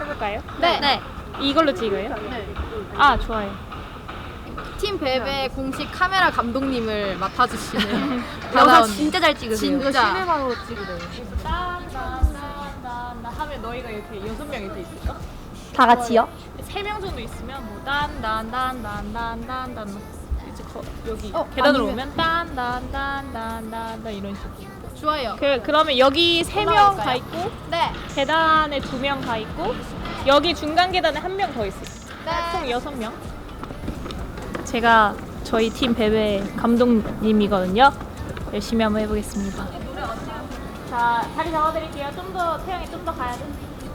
해볼까요? 네. 네. 이걸로 찍어요? 아 좋아요. 팀 베베 공식 카메라 감독님을 맡아주시는 영상 진짜 잘 찍으세요. 진짜 시네마로 찍으래요. 딴딴딴딴 하면 너희가 이렇게 여섯 명 이렇게 있을까? 다 같이요? 세명 정도 있으면 뭐 딴딴딴딴딴딴딴 이제 거, 여기 어, 계단으로 아니면- 오면 딴딴딴딴딴 이런 식으로. 좋아요. 그 그러면 여기 세명 올라갈까요? 가 있고 네. 계단에 두 명 가 있고 여기 중간 계단에 한 명 더 있어요. 네. 총 여섯 명. 제가 저희 팀 베베 감독님이거든요. 열심히 한번 해보겠습니다. 자, 다리 잡아드릴게요. 좀 더 태양이 좀 더 가야 돼.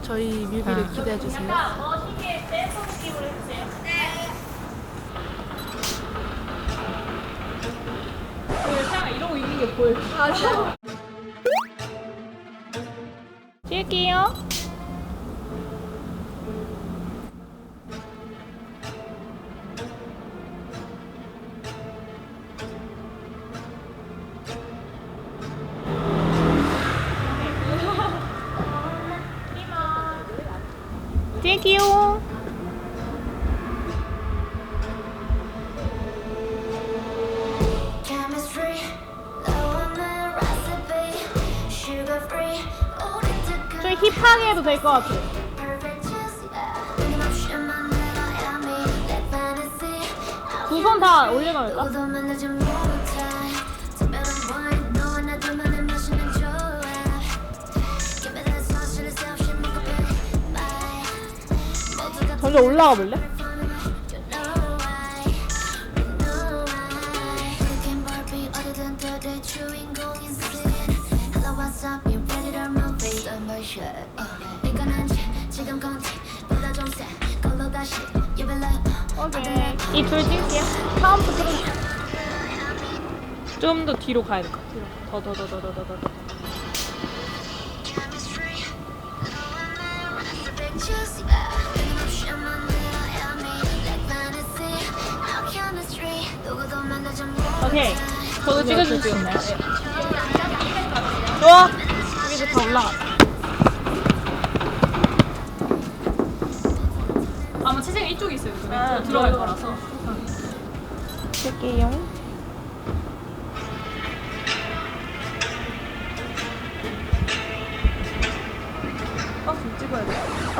저희 뮤비를 기대해 주세요. 약간 멋있게 댄서 느낌으로 해주세요. 네. 태양아 이러고 있는 게 보여. 맞아. 찍을게요. 찍을게요. Make a big bite. 모두 다 먼저 올라가 볼래? 좀 더 뒤로 가야 될 것 같아요. 더, 더, 더, 더, 더, 더, 더. 오케이. 저도 찍어줄 수 있나요? 좋아. 여기서 더 올라가. 아마 채색이 이쪽에 있어요. 아, 들어갈 거라서. 찍게요.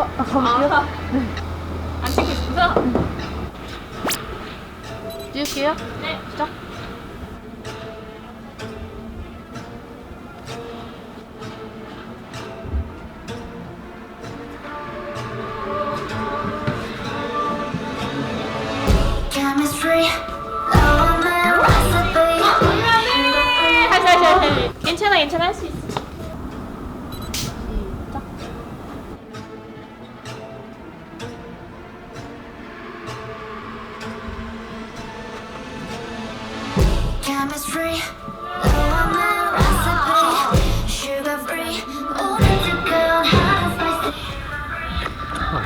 돼. 아, 안 찍고 싶어서? 찍을게요. 네. 시작.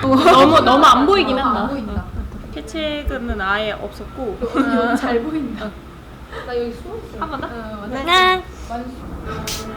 Spicy. 너무 너무 안 보이긴 한다. 캐치그는 아예 없었고 잘 보인다. 나 여기 수업 있어. 한 번 더. 네. Chemistry,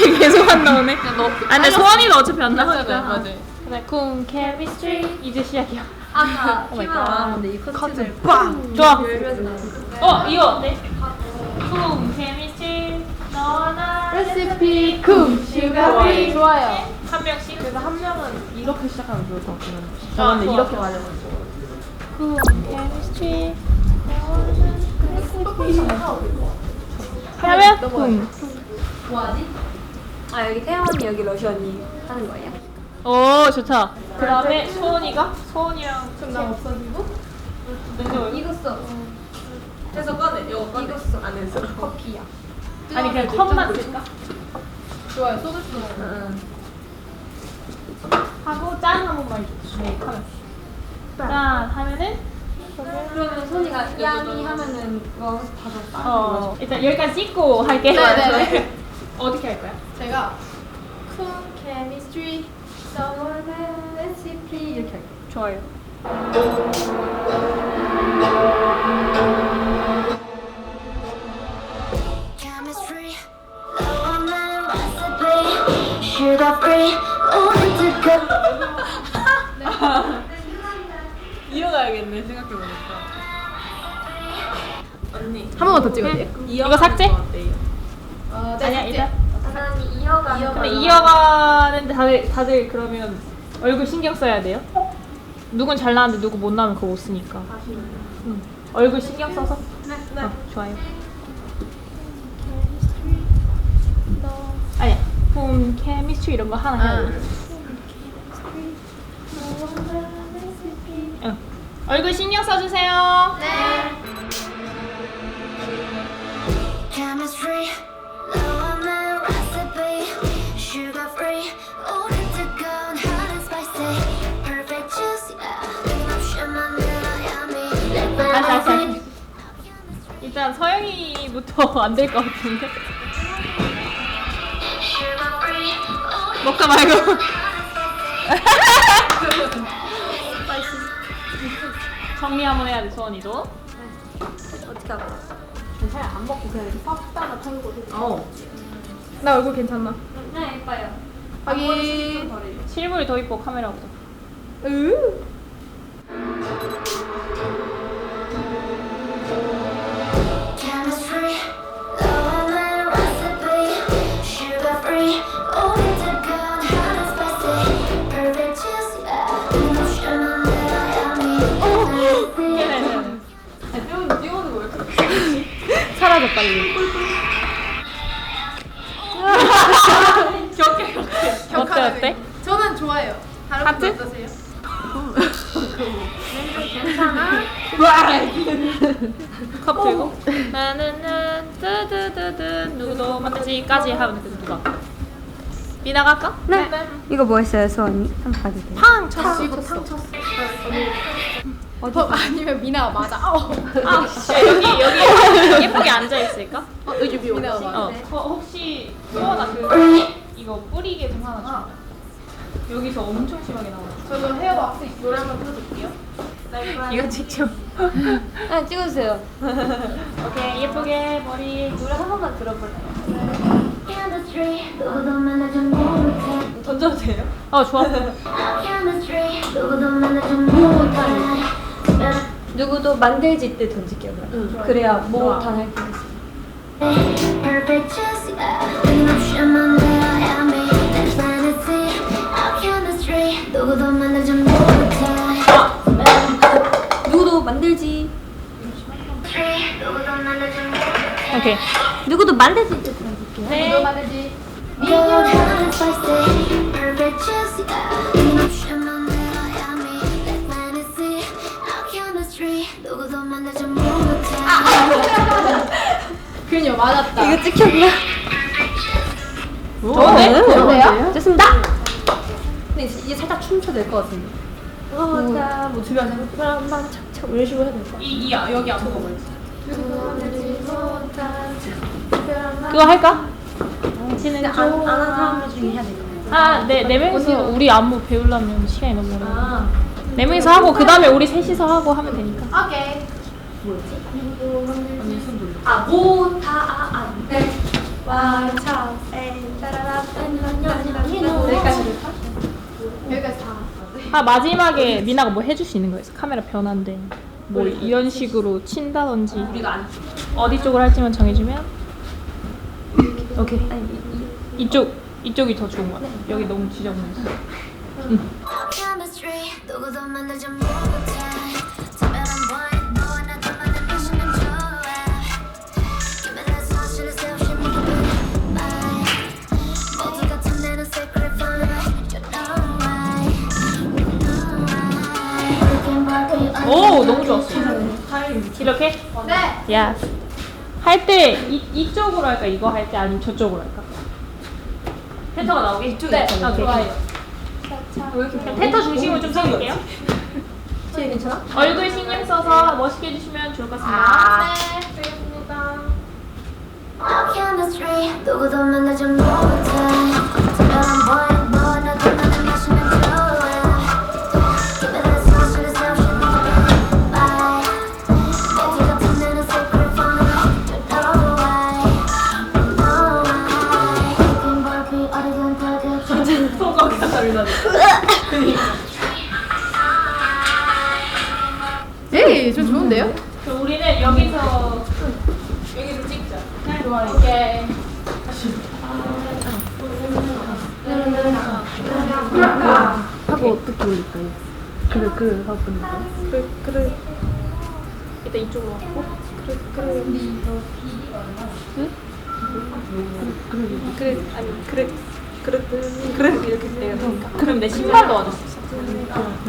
캐치 계속 안 나오네. 너아 근데 소원이가 어차피 안 나오니까. 맞아요. 그래 쿵 케미스트리 이제 시작이야. 아까 오 마이 키가 갓. 근데 이 커튼을 빵. 좋아. 열면서. 어 이거 어때? 쿵 케미스트리 너나 레시피 쿵 슈가 프리 좋아요. 한 명씩. 그래서 한 명은 이렇게 시작하면 좋을 것 같긴 한데. 아, 저는 좋아. 이렇게 맞아가지고. 쿵 케미스트리. 하면 쿵. 아 여기 언니 여기 러시 언니 하는 거예요? 오 좋다. 그 다음에 소원이가 소원이랑 승당 없어지고. 왼쪽 이거 써. 해서 꺼내. 이거 꺼내. 써. 안에서 커피야. 아니 그냥 컵만 쓸까? 좋아요. 소주 써. 응. 하고 짠 한 번만 해줘. 네. 짠 하면은 그러면 소니가 야미 하면은 그거 봐서 따는 어 일단 여기까지 찍고 할게. 네네네. 어떻게 할 거야? 제가 cool chemistry, someone recipe 이렇게 할게요. 좋아요. Chemistry, low on the recipe. Sugar free, only to go. 이어가야겠네 생각해보니까 언니 한 번만 더 찍어도 돼요? 이거 삭제? 어, 네, 아니야. 일단. 사람이 이어가는 근데 이어가는데 다들 다들 그러면 얼굴 신경 써야 돼요? 누군 잘 나왔는데 누구 못 나오면 그거 못 쓰니까. 응. 얼굴 신경 써서. 네. 어, 좋아요. 아니야. 품 케미스트리 이런 거 하나 해야 돼. 응. 얼굴 신경 써주세요. Chemistry, 일단 서영이부터 안 될 것 같은데. 먹다 말고. 정리 한번 해야 돼, 소원이도. 어떻게 하고? 괜찮아 안 먹고 그냥 이렇게 싹 따라 털고 어나 얼굴 괜찮나? 네 예뻐요. 확인. 실물이 더 이뻐, 카메라보다. 으. 사라져 빨리. 격해, 격해. 어때, 어때? 저는 좋아요. 다른 하트? 분 어떠세요? 컵 들고. 나는 뜨드드드 누구도 만들지까지 하면 돼, 누가. 미나가 할까? 네. 이거 뭐 했어요, 소원이? 한번 봐도 돼요? 팡! 쳤어. 이거 탕 쳤어. 어, 아니면 미나가 맞아. 어. 아, 야, 여기, 여기 예쁘게 앉아 있을까? 어, 여기 미나가 맞아. 어, 어 혹시 소원아 그 이거 뿌리게 좀 하나 줘. 여기서 엄청 심하게 나와. 저도 헤어 왁스 노래 한번 틀어줄게요. 이거 직접. 네, 찍어주세요. 오케이 예쁘게 머리. 노래 한 번만 들어볼래요? 던져도 돼요? 어 좋아. 누구도. 누구도 만들지 때 던질게요, 그럼. 그래야 뭐다 있어. That's fantasy. Our chemistry, 누구도. 누구도 만들지. 누구도. 오케이. 누구도 만들지 때 던질게요. 네. 만들지. 누구도 만나지 못해. 그녀 맞았다. 이거 찍혔나? 좋은데? 좋은데요? 좋습니다. 근데 이제 이제 살짝 춤춰도 될것 같은데. 어, 자, 뭐 주변에 사람만 착착 이런 식으로 해야 될것 같아. 이, 이 아, 여기 안 먹어봐요. 그거 할까? 당신은 안, 안한 사람 중에 해야 될것 같아. 아, 네, 네 명이서 우리 안무 배우려면 시간이 너무 오래. 아, 네 명이서 하고 그 다음에 우리 셋이서 하고 하면 되니까. 오케이. 아, 모, 타, 아, 안, 네. 완차, 엔, 따라라, 여기까지 될까? 여기까지 다. 아 마지막에 미나가 뭐 해줄 수 있는 거였어. 카메라 변환데 뭐 이런 식으로 친다든지 우리가 안 어디 쪽으로 할지만 정해주면 오케이 이, 이쪽 이쪽이 더 좋은 거야. 여기 너무 지저분해서. chemistry 누구도 만나지 못해 특별한 boy 너와 나 둘만의 미션은 좋아 Give me that 사실을 세우신 my 모두 같은 내는 secret forever You know why You know why Looking back we 오 너무 좋았어. 이렇게? 네. 야. 할 때 이쪽으로 할까 이거 할 때 아니면 저쪽으로 할까? 텐터가 나오게 이쪽에. 네. 오케이. 좋아요. 텐터 중심으로 좀 서볼게요. 제일 괜찮아? 얼굴 신경 써. 서서 멋있게 해주시면 좋을 것 같습니다. 네. Our chemistry 누구도 만나지 못해 에이 좀 좋은데요? 그럼 우리는 여기서 여기서 찍자. 좋아 이게. 하고 어떻게 올릴까요? 그래 그래 하고 그래 그래. 일단 이쪽으로 왔고. 그래 그래. 그래 아니 그래 그래 그래 이렇게 내가 그러니까. 그럼 내수 있어.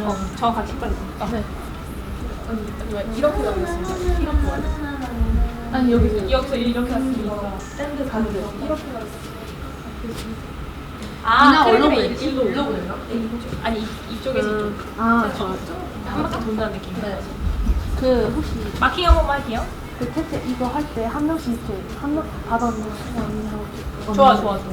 어 정확하게 신발. 어. 네. 아니 이렇게 와. 아니 여기서 여기서 이렇게 갔으니까 샌드 가는 이렇게 갔어. 아, 그래, 일로 일로 보내요? 아니 이- 이쪽에서 이쪽. 아 좋아 한 바퀴 돈다는 느낌. 그 혹시 마킹 한 번만 할게요. 그 택배 이거 할 때 한 명씩 이렇게 한명 받아놓는 사람이 하고 좋아 좋아 좋아.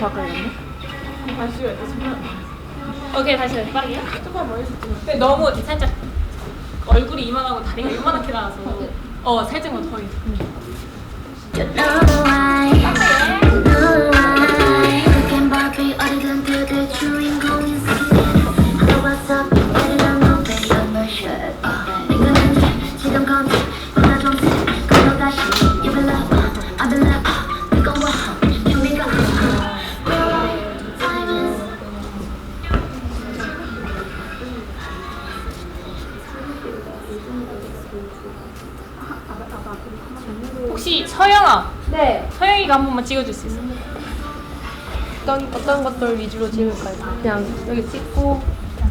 가까이 갔네 다시 해야 돼. 정말. 오케이 다시 해 빠르게. 조금 멀리 근데 너무 살짝 얼굴이 이만하고 다리가 이만하게 나와서. 어 살짝만 더 해. 찍어줄 수 있어? 어떤 어떤 것들 위주로 찍을까요? 그냥 여기 찍고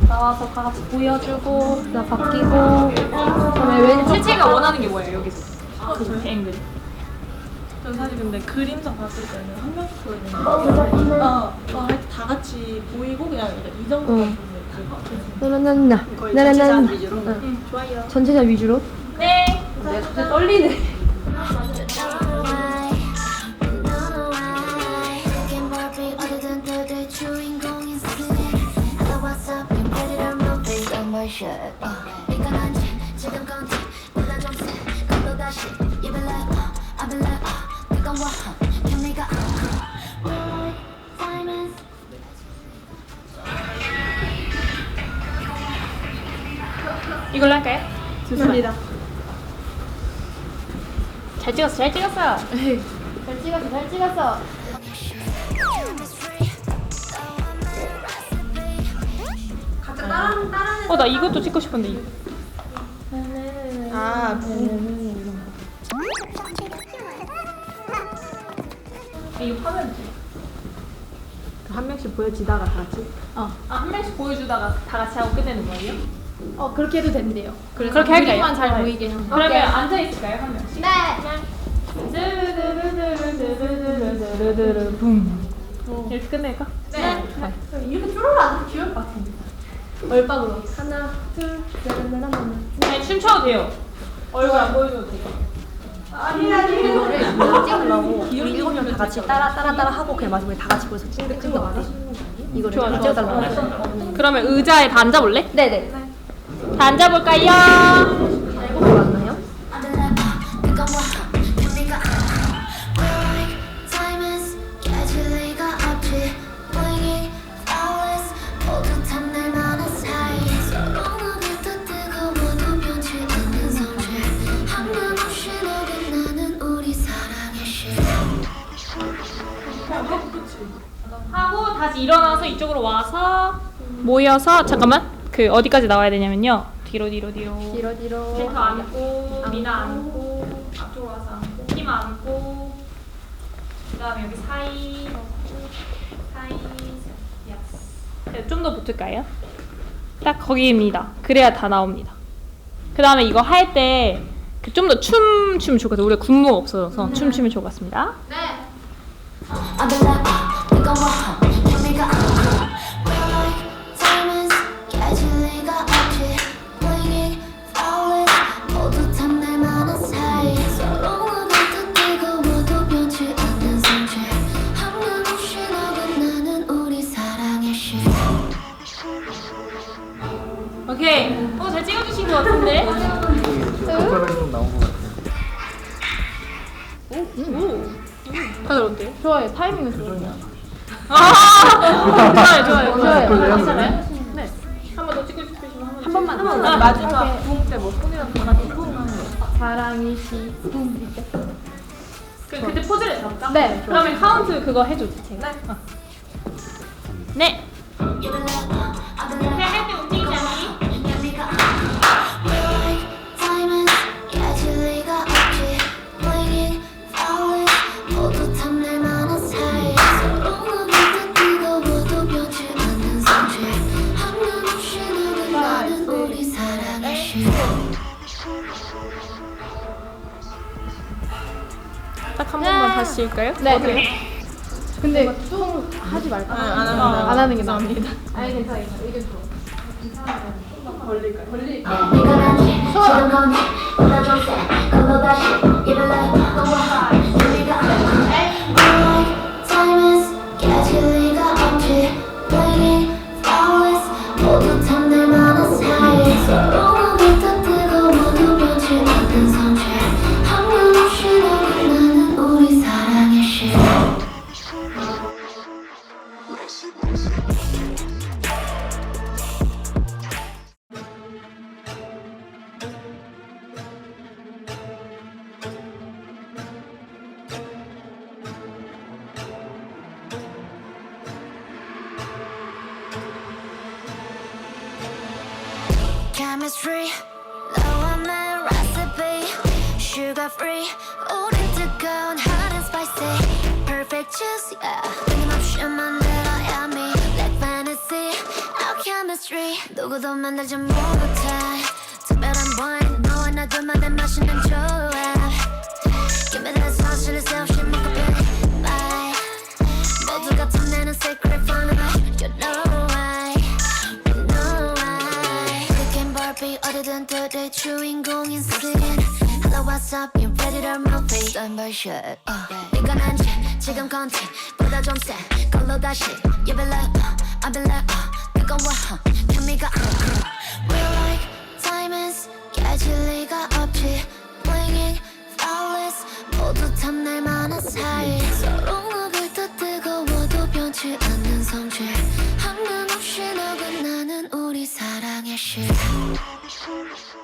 나와서 다 같이 보여주고 그다음 바뀌고 그다음에 왼쪽 채채가 원하는 게 뭐예요 여기서? 그 앵글. 전 사실 근데 그림상 봤을 때는 한 명씩 보여야 되는데 어, 어, 하여튼 다 같이 보이고 그냥 이 정도 응. 응. 나나나나 나나나 위주로 응 좋아요. 전체자 위주로 네. 떨리네 이걸로 할까요? 좋습니다. 잘 찍었어, 잘 찍었어. 네. 잘 찍었어, 잘 찍었어. 어나 이것도 찍고 싶은데. 이거. 아 이거 파면 돼. 한 명씩 보여지다가 다 같이. 어. 아한 명씩 보여주다가 다 같이 하고 끝내는 거예요? 어 그렇게 해도 된대요. 그래서 그렇게 할까요? 우리만 잘 네. 보이게 하는. 그러면 오케이. 앉아 있을까요 한 명씩? 네. 네. 붐. 음. 이렇게 끝낼까? 네. 네. 네. 이렇게 줄어라 귀여울 것 같은데. 얼빵으로. 하나 둘 셋 넷 하나 아니 춤춰도 돼요. 얼굴 안 보여줘도 돼요. 이거를 찍으려고 우리 일곱 명 다 같이 따라 따라 따라 하고 그냥 마지막에 다 같이 보여서 찍는 거 이거를 좋아, 찍어달라고 그러면 의자에 다 앉아볼래? 네네. 다 앉아볼까요? 모여서 잠깐만 그 어디까지 나와야 되냐면요 뒤로 뒤로 뒤로 뒤로 뒤로. 벤터 안고 미나 안고 앞쪽으로 와서 안고 키마 안고 그다음에 여기 사이 사이 좀더 붙을까요? 딱 거기입니다. 그래야 다 나옵니다. 그 다음에 이거 할때그좀더 춤 추면 좋겠어요. 우리 군무가 없어져서 춤 추면 좋겠습니다. I've 타이밍은 좋아요. 아, 좋아요, 좋아요. 좋아요. 괜찮아요? 네. 한 번 더 찍고 싶으시면 한 번만. 한 번만. 아, 마지막 부흥 때뭐 손이랑 다 같이 부흥 하는 거. 사랑이 시. 붐. 그, 그때 포즈를 잡자. 네. 그러면 카운트 그거 해줘. 네. 네. 네. 그래. 근데 좀 하지 말까? 안 하는 거. 안 하는 게 나아. 아니 괜찮아. 괜찮아. 의견 세. 걸로 다시 Chemistry, 너와의 recipe, sugar free, 우린 뜨거운 hot and spicy, perfect juice, yeah. 끊임없이 만들어야 me, like fantasy, our chemistry, 누구도 만들지 못해. 특별한 point, 너와 나 둘만의 맛있는 조합. Give me that sauce, 실수 없이 먹어, baby, bye. 모두가 탐내는 secret formula, you know why. know 모든 뜻의 주인공인 스킨 Hello what's up you ready to move me Standby shit 네가 난지 지금 컨텐 보다 좀세 걸로 다시 You be like uh, I be like uh, 뜨거워 uh, 케미가 uh, We're like diamonds 깨질 리가 없지 Blinging flawless 모두 탐낼 만한 사이 서로 먹을 듯 뜨거워도 변치 않는 성질 한금 없이 너가 나는 우리 사랑의 실 Sorry.